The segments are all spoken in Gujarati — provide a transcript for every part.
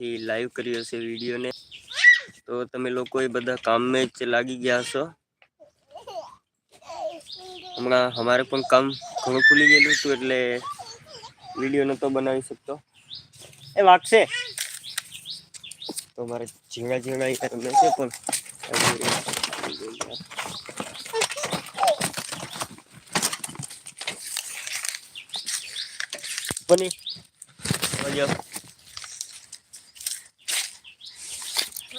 લાઈવ કર્યો છે વિડીયોને તો તમે લોકો એ બધા કામમાં જ લાગી ગયા છો હમણાં અમારે પણ કામ ઘણું ખુલી ગયેલું હતું એટલે વીડિયો નહોતો બનાવી શકતો. એ વાગશે. તો મારે ઝીણા ઝીણા અહીંયા છે પણ બની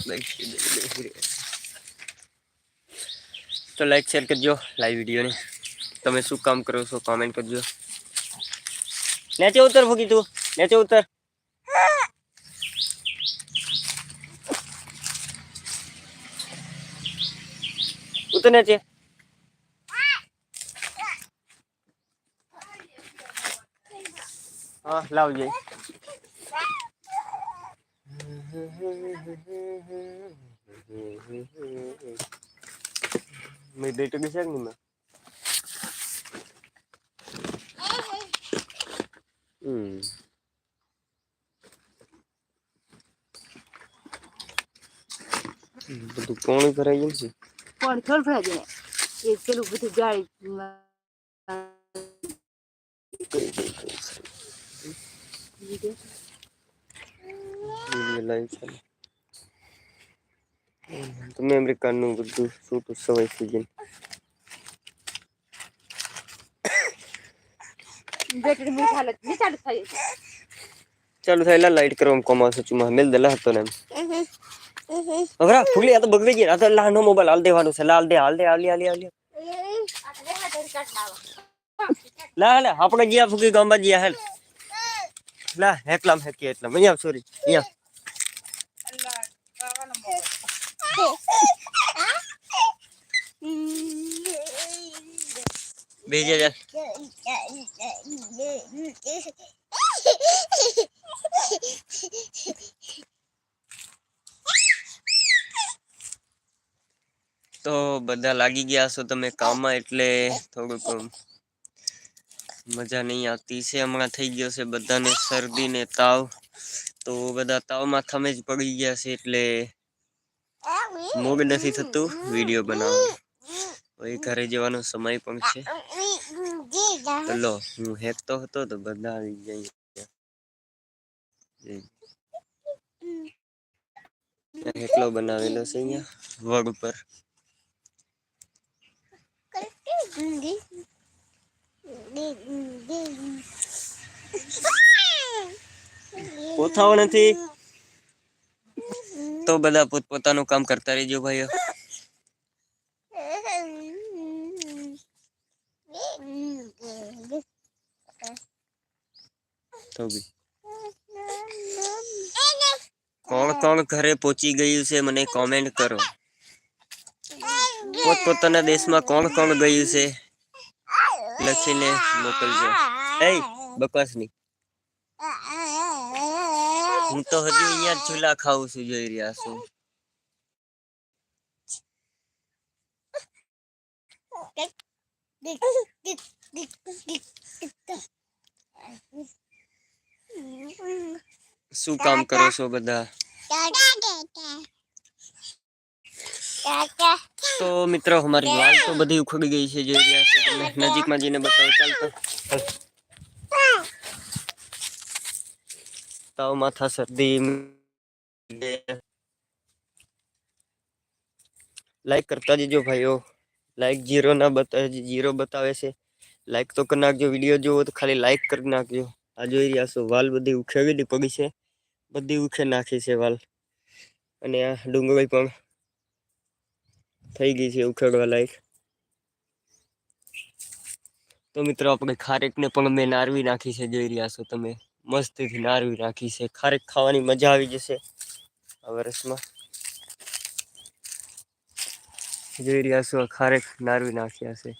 આવજો તો લાઈક શેર કરજો લાઈવ વિડીયોને તમે શું કામ કરો છો કોમેન્ટ કરજો. નીચે ઉતર ફૂકી તું. નીચે ઉતર. ઉતર નીચે. હા, લાવજે. મેં ડેટ બી છે ને મેં હમ બધું પોણું ભરાઈ ગયું છે પાણી થોડું ભરાઈ ગયું એ પેલું બધું ગાડી લાઈવ ચાલે તમે અમેરિકાનું બધું શું સવાય સીઝન બેટરી મીઠ હાલત ની ચાલુ થઈ ચાલુ થાય લાઈટ કરવામાં કોમાસો ચુમા મેલ દેલા હતો ને હવરા ફૂલી આ તો બગડી ગઈ આ તો લાનો મોબાઈલ હાલ દેવાનું છે લાલ દે હાલ દે હાલી હાલી હાલી લા લે આપણે ગયા ફૂકી ગામમાં ગયા હેલ લા હેકલામ હેકી એટલા અહીંયા સોરી અહીંયા બેજે જા તો બધા લાગી ગયા છો તમે કામમાં, એટલે થોડુંક આમ મજા નહીં આવતી છે. હમણાં થઈ ગયો છે બધાને શરદી ને તાવ. તો બધા તાવમાં થમે જ પડી ગયા છે, એટલે મોગ નથી થતું વીડિયો બનાવો પછી ઘરે જવાનો સમય પણ છે. ચલો હું હેકતો હતો તો બધા આવી જાય હેકલો બનાવેલો છે અહીંયા, વગ ઉપર. પોથાઓ નથી. તો બધા પોત પોતાનું કામ કરતા રહેજો ભાઈઓ. તો બી. કોણ કોણ ઘરે પહોંચી ગયું છે મને કોમેન્ટ કરો. પોત પોતાના દેશમાં કોણ કોણ ગયું છે? લખીને મોકલજો. એ બકવાસ નહીં હું તો હજુ અહીંયા ચૂલા ખાઉં છું, જોઈ રહ્યા છું. શું કામ કરો છો બધા? તો મિત્રો, અમારી વાલ તો બધી ઉખડી ગઈ છે, જોઈ રહ્યા છો તમે. નજીકમાં જઈને બતાવો. ચાલતો તાવ માથા શરદી લાઈક કરતા જજો ભાઈઓ. લાઈક જીરો ના બતાવે જીરો બતાવે છે. લાઈક તો કરી નાખજો. વીડિયો જોવો તો ખાલી લાઈક કરી નાખજો. આ જોઈ રહ્યા છો, વાલ બધી ઉખેડેલી પડી છે. બધી ઉખે નાખી છે વાલ. અને આ ડુંગળી પણ થઈ ગઈ છે ઉખેડવા લાયક તો મિત્રો, આપણે ખારેકને પણ મેં નારવી નાખી છે, જોઈ રહ્યા છો તમે. મસ્તીથી નારવી નાખી છે. ખારેક ખાવાની મજા આવી જશે આ વર્ષમાં જોઈ રહ્યા છો, ખારેક નારવી નાખ્યા છે.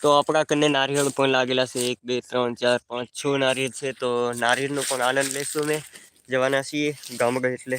તો આપણા કને નારિયેળ પણ લાગેલા છે. એક, બે, ત્રણ, ચાર, પાંચ, છ નારિયેળ છે. તો નારિયેળનો પણ આનંદ લેશું અમે. જવાના છીએ ગામડે એટલે.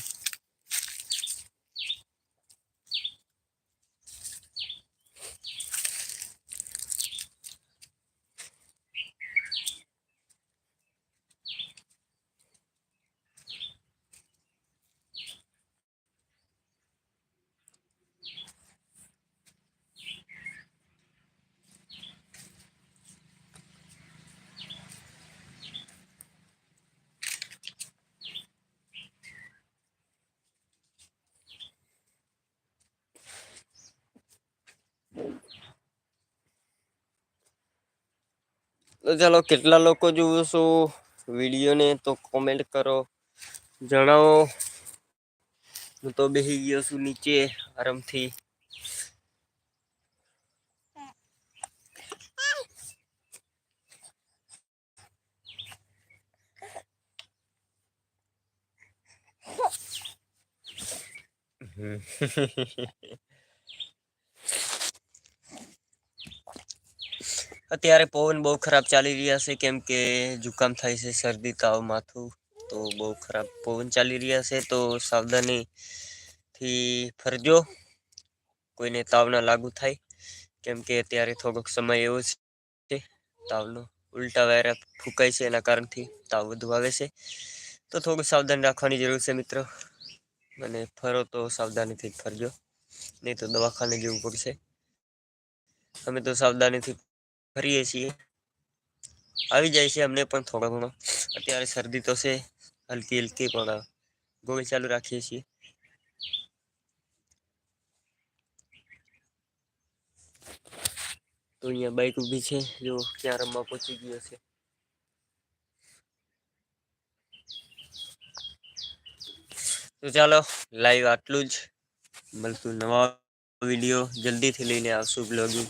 તો ચાલો, કેટલા લોકો જુઓ છો? વિડીયોને તો કોમેન્ટ કરો, જણાવો. હું તો બેસી ગયો છું નીચે આરામથી. હમ. અત્યારે પવન બહુ ખરાબ ચાલી રહ્યા છે, કેમ કે જુકામ થાય છે, શરદી, તાવ, માથું, તો બહુ ખરાબ પવન ચાલી રહ્યા છે, તો સાવધાનીથી ફરજો, કોઈને તાવ ના લાગુ થાય, કેમ કે અત્યારે થોડોક સમય એવો છે, તાવનો ઉલટા વાયરા ફૂંકાય છે, એના કારણથી તાવ વધુ આવે છે, તો થોડું સાવધાન રાખવાની જરૂર છે, મિત્રો. અને ફરો તો સાવધાનીથી ફરજો, નહીં તો દવાખાને જવું પડશે. અમે તો સાવધાનીથી ફરીએ છીએ. આવી જાય છે અમને પણ થોડો ઘણો. અત્યારે શરદી તો છે, હલકી હલકી પણ ગોળી ચાલુ રાખીએ છીએ. તો અહીંયા બાઈક ઊભી છે, જો ક્યાં રમવા પહોંચી ગયો છે. તો ચાલો લાઈવ આટલું જ. મળતું નવા વીડિયો. જલ્દીથી લઈને આવશું બ્લોગિંગ